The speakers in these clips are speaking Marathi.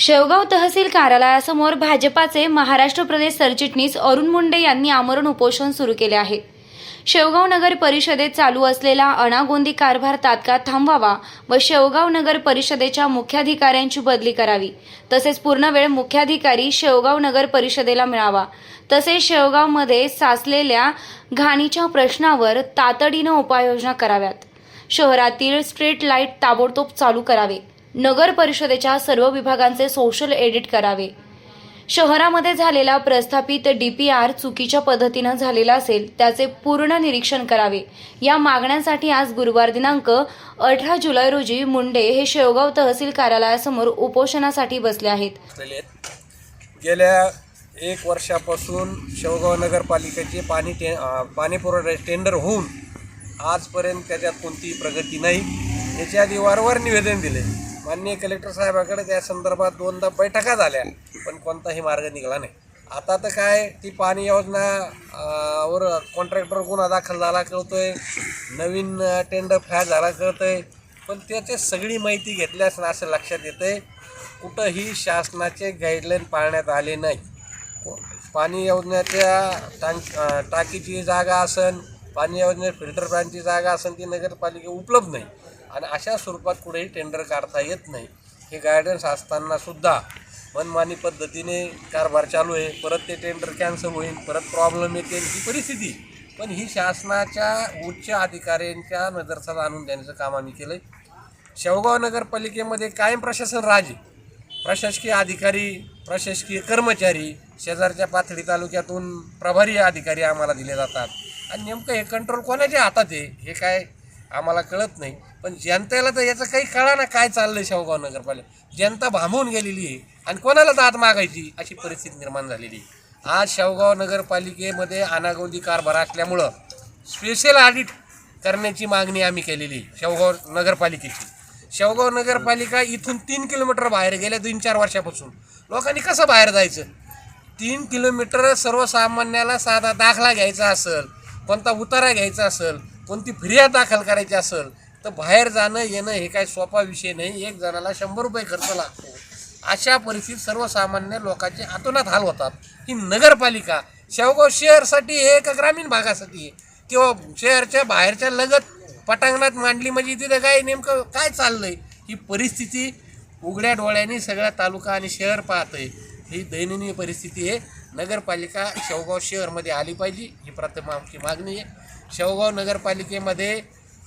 शेवगाव तहसील कार्यालयासमोर भाजपाचे महाराष्ट्र प्रदेश सरचिटणीस अरुण मुंडे यांनी आमरण उपोषण सुरू केले आहे. शेवगाव नगर परिषदेत चालू असलेला अनागोंदी कारभार तात्काळ थांबवावा व शेवगाव नगर परिषदेच्या मुख्याधिकाऱ्यांची बदली करावी. तसेच पूर्णवेळ मुख्याधिकारी शेवगाव नगर परिषदेला मिळावा. तसेच शेवगावमध्ये साचलेल्या घाणीच्या प्रश्नावर तातडीनं उपाययोजना कराव्यात. शहरातील स्ट्रीट लाइट ताबडतोब चालू करावे. नगर परिषदेच्या सर्व विभागांचे सोशल एडिट करावे. शहरामध्ये झालेला प्रस्थापित डी पी आर चुकीच्या पद्धतीनं झालेला असेल त्याचे पूर्ण निरीक्षण करावे. या मागण्यांसाठी आज गुरुवार दिनांक अठरा जुलै रोजी मुंडे हे शेवगाव तहसील कार्यालयासमोर उपोषणासाठी बसले आहेत. गेल्या एक वर्षापासून शेवगाव नगरपालिकेचे पाणी टे पाणी पुरवठा टेंडर होऊन आजपर्यंत त्याच्यात कोणतीही प्रगती नाही. याच्या आधी वारंवार निवेदन दिले. माननीय कलेक्टर साहेबाकडे त्या संदर्भात दोनदा बैठका झाल्या पण कोणताही मार्ग निघाला नाही. आता तर काय ती पाणी योजना वर कॉन्ट्रॅक्टर गुन्हा दाखल झाला कळतोय नवीन टेंडर फ्लॅट झाला कळतोय पण त्याची सगळी माहिती घेतल्यास असं लक्षात येतंय कुठंही शासनाचे गाईडलाईन पाळण्यात आले नाही. पाणी योजनेच्या टाक टाकीची जागा असन पाणी योजनेत फिल्टर प्लॅनची जागा असेल ती नगरपालिका उपलब्ध नाही. आणि अशा स्वरूपात कुठेही टेंडर काढता येत नाही. हे गायडन्स असताना सुद्धा मनमानी पद्धतीने कारभार चालू आहे. परत ते टेंडर कॅन्सल होईल परत प्रॉब्लेम येतील ही परिस्थिती. पण ही शासनाच्या उच्च अधिकाऱ्यांच्या नजरसात आणून देण्याचं काम आम्ही केलं आहे शेवगाव नगरपालिकेमध्ये कायम प्रशासन राज. प्रशासकीय अधिकारी प्रशासकीय कर्मचारी शेजारच्या पाथडी तालुक्यातून प्रभारी अधिकारी आम्हाला दिले जातात. आणि नेमकं हे कंट्रोल कोणाच्या हातात आहे? हे काय आम्हाला कळत नाही. पण जनतेला तर याचं काही कळा ना काय चाललंय शेवगाव नगरपालिका. जनता भांबून गेलेली आहे. आणि कोणाला दाद मागायची अशी परिस्थिती निर्माण झालेली आहे. आज शेवगाव नगरपालिकेमध्ये अनागोंदी कारभार असल्यामुळं स्पेशल ऑडिट करण्याची मागणी आम्ही केलेली आहे शेवगाव नगरपालिकेची. शेवगाव नगरपालिका इथून तीन किलोमीटर बाहेर गेल्या दोन चार वर्षापासून. लोकांनी कसं बाहेर जायचं? तीन किलोमीटर सर्वसामान्याला साधा दाखला घ्यायचा असेल कोणता उतारा घ्यायचा असेल कोणती फिर्याद दाखल करायची असेल तर बाहेर जाणं येणं हे काय सोपा विषय नाही. एक जणाला शंभर रुपये खर्च लागतो. अशा परिस्थितीत सर्वसामान्य लोकांचे आतोनात हाल होतात. ही नगरपालिका शेवगाव शहरसाठी हे का ग्रामीण भागासाठी आहे. किंवा शहरच्या बाहेरच्या लगत पटांगणात मांडली म्हणजे तिथं काय नेमकं काय चाललंय? ही परिस्थिती उघड्या डोळ्यांनी सगळा तालुका आणि शहर पाहतंय. ही दैनंदिन परिस्थिती आहे. नगरपालिका शेवगाव शहरमध्ये आली पाहिजे ही प्रथम आमची मागणी आहे. शेवगाव नगरपालिकेमध्ये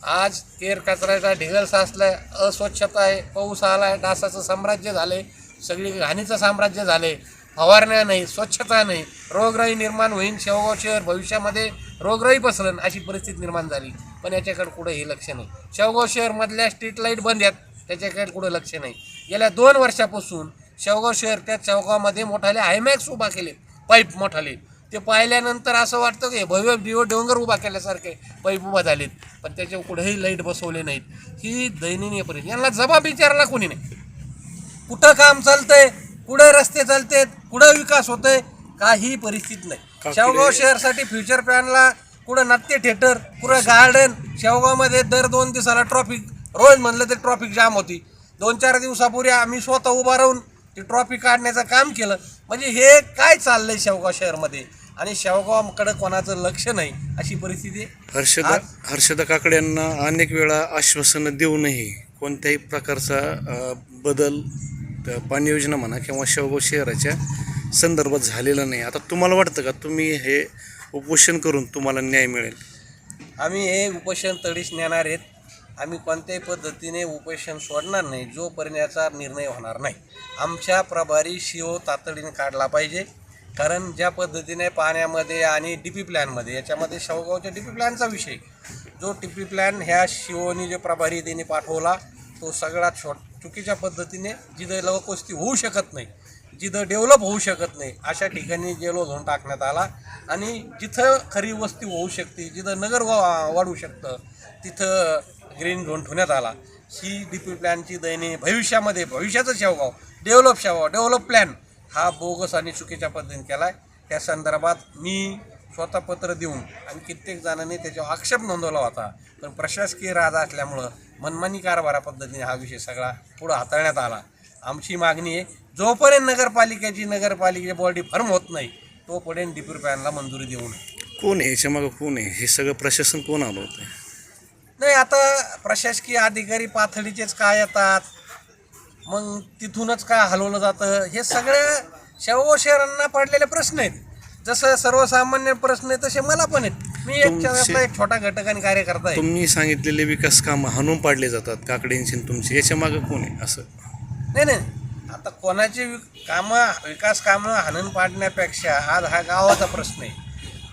आज केर कचऱ्याचा ढिगल साचलाय अस्वच्छता आहे पाऊस आला आहे डासाचं साम्राज्य झालंय सगळी घाणीचं साम्राज्य झालंय. फवारण्या नाही स्वच्छता नाही रोगराई निर्माण होईल शेवगाव शहर भविष्यामध्ये रोगराई पसरण अशी परिस्थिती निर्माण झाली. पण याच्याकडे कुठंही लक्ष नाही. शेवगाव शहरमधल्या स्ट्रीट लाइट बंद आहेत त्याच्याकडे कुठं लक्ष नाही. गेल्या दोन वर्षापासून शेवगाव शहर त्या शेवगावमध्ये मोठाले आयमॅक्स उभा केले पाईप मोठाले. ते पाहिल्यानंतर असं वाटतं की भव्य दिव डोंगर उभा केल्यासारखे पाईप उभा झालेत. पण त्याच्यावर कुठेही लाइट बसवले नाहीत. ही दयनीय परिस्थिती. यांना जबाब विचारला कोणी नाही. कुठं काम चालतंय कुठं रस्ते चालतेत कुठं विकास होतोय काही परिस्थिती नाही. शेवगाव शहरसाठी फ्युचर प्लॅनला कुठं नाट्य थिएटर कुठं गार्डन शेवगावमध्ये दर दोन दिवसाला ट्रॉफिक रोज म्हणलं तर ट्रॉफिक जाम होती. दोन चार दिवसापूर्वी आम्ही स्वतः उभा राहून ती ट्रॉफिक काढण्याचं काम केलं. म्हणजे हे काय चाललंय शेवगाव शहरमध्ये? आणि शेवगावकडे कोणाचं लक्ष नाही अशी परिस्थिती. हर्षदा हर्षदा काकडे यांना अनेक वेळा आश्वासनं देऊनही कोणत्याही प्रकारचा बदल पाणी योजना म्हणा किंवा शेवगाव शहराच्या संदर्भात झालेला नाही. आता तुम्हाला वाटतं का तुम्ही हे उपोषण करून तुम्हाला न्याय मिळेल? आम्ही हे उपोषण तडीस नेणार आहेत. आम्ही कोणत्याही पद्धतीने उपोषण सोडणार नाही जोपर्यंत याचा निर्णय होणार नाही. आमच्या प्रभारी शिओ तातडीने काढला पाहिजे. कारण ज्या पद्धतीने पाण्यामध्ये आणि डी पी प्लॅनमध्ये याच्यामध्ये शेवगावच्या डी पी प्लॅनचा विषय. जो डी पी प्लॅन ह्या शिओनी जे प्रभारी त्यांनी पाठवला तो सगळा छो चुकीच्या पद्धतीने जिथं लोकवस्ती होऊ शकत नाही जिथं डेव्हलप होऊ शकत नाही अशा ठिकाणी जेलो झोन टाकण्यात आला. आणि जिथं खरी वस्ती होऊ शकते जिथं नगर वा- वाढू शकतं तिथं ग्रीन झोन ठेवण्यात आला. ही डी पी प्लॅनची दैनी भविष्यामध्ये भविष्याचं Shevgaon develop Shevgaon develop plan हा बोगस आणि चुकीच्या पद्धतीने केला आहे त्या संदर्भात मी स्वतः पत्र देऊन आणि कित्येक जणांनी त्याच्यावर आक्षेप नोंदवला होता. पण प्रशासकीय राजा असल्यामुळं मनमानी कारभारा पद्धतीने हा विषय सगळा पुढं हाताळण्यात आला. आमची मागणी आहे जोपर्यंत नगरपालिकेची नगरपालिकेची बॉडी फर्म होत नाही तोपर्यंत डिप्युटी प्लॅनला मंजुरी देऊ नये. कोण आहे? याच्या मागं कोण आहे? हे सगळं प्रशासन कोण आलं होतं नाही आता प्रशासकीय अधिकारी पाथडीचेच काय येतात? मग तिथूनच काय हलवलं जातं? हे सगळ्या शेवो शहरांना पडलेले प्रश्न आहेत. जसं सर्वसामान्य प्रश्न आहे तसे मला पण आहेत. मी एक एक छोटा घटक आणि कार्यकर्ता आहे. तुम्ही सांगितलेले विकास कामं हाणून पाडले जातात. आणि तुमची. याच्या मागं कोण आहे? असं. नाही नाही. आता कोणाची वि- कामं विकास कामं हाणून पाडण्यापेक्षा आज हा गावाचा प्रश्न आहे.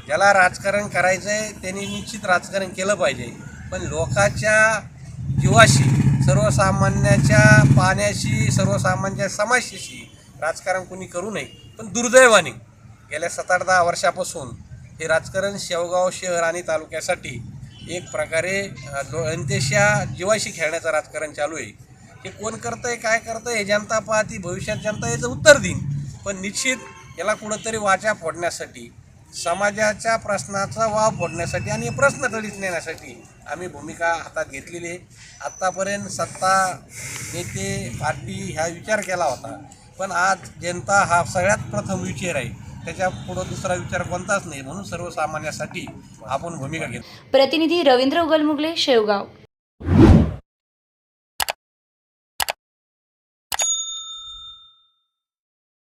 ज्याला राजकारण करायचं आहे त्यांनी निश्चित राजकारण केलं पाहिजे. पण लोकाच्या जीवाशी सर्वसामान्याच्या पाण्याशी सर्वसामान्य समाजाशी राजकारण कोणी करू नये पण दुर्दैवाने गेल्या सात आठ दहा वर्षापासून हे राजकारण शेवगाव शहर आणि तालुक्यासाठी एक प्रकारे जनतेच्या जीवाशी खेळण्याचं राजकारण चालू आहे. हे कोण करतंय काय करतंय हे जनता पाहती भविष्यात जनता याचं उत्तर देईन. पण निश्चित याला कुठंतरी वाचा फोडण्यासाठी समाजाच्या प्रश्नाचा वाव फोडण्यासाठी आणि प्रश्न तडीत नेण्यासाठी आम्ही भूमिका हातात घेतलेली आहे. आत्तापर्यंत सत्ता नेते पार्टी ह्या विचार केला होता. पण आज जनता हा सगळ्यात प्रथम विचार आहे. त्याच्या पुढं दुसरा विचार कोणताच नाही. म्हणून सर्वसामान्यासाठी आपण भूमिका घेतो प्रतिनिधी रवींद्र उगलमुगले शेवगाव.